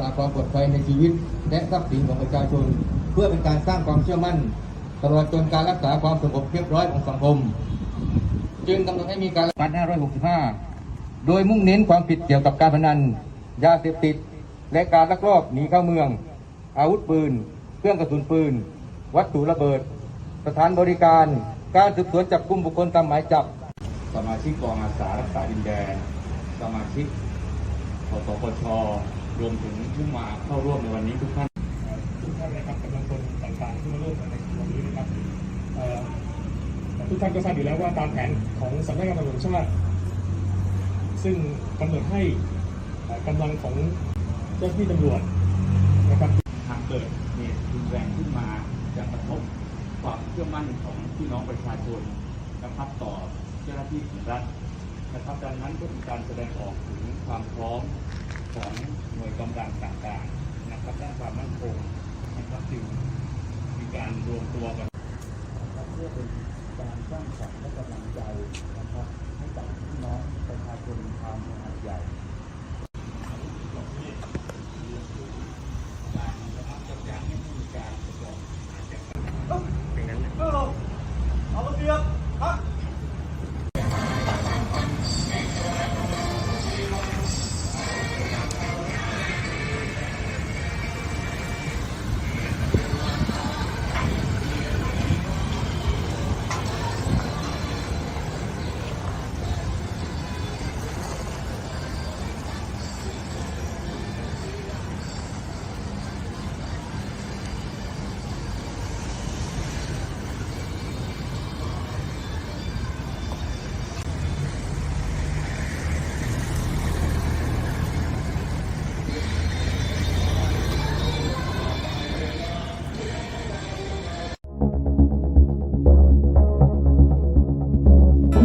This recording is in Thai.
รักษาความปลอดภัยในชีวิต และทรัพย์สินของประชาชน เพื่อเป็นการสร้างความเชื่อมั่น ตลอดจนการรักษาความสงบเรียบร้อยของสังคม จึงกำหนดให้มีการ1565 โดยมุ่งเน้นความผิดเกี่ยวกับการพนัน ยาเสพติด และการลักลอบหนีเข้าเมือง อาวุธปืน เครื่องกระสุนปืน วัตถุระเบิด สถานบริการ การสืบสวนจับกุมบุคคลตามหมายจับ สมาชิกกองอาสารักษาดินแดน สมาชิกสสปช รวมถึงผู้มาเข้าร่วมในวันนี้ทุกท่านทุกท่านนะครับกำลังพลต่างๆที่มาร่วมในวันนี้นะครับเอ่อทุกท่านก็ทราบอยู่แล้วว่าตามแผนของสำนักงานตำรวจแห่งชาติ ซึ่งกำหนดให้เอ่อกำลังของเจ้าหน้าที่ตำรวจนะครับหากเกิดเหตุรุนแรงขึ้นมาจะกระทบความเชื่อมั่นของพี่น้องประชาชนนะครับต่อเจ้าหน้าที่ของรัฐนะครับดังนั้นก็เป็นการแสดงออกถึงความพร้อม ของหน่วยกำลังต่างๆนะครับด้านความมั่นคงนะครับจึงมีการรวมตัวกันเพื่อเป็นการสร้างสรรค์และกำลัง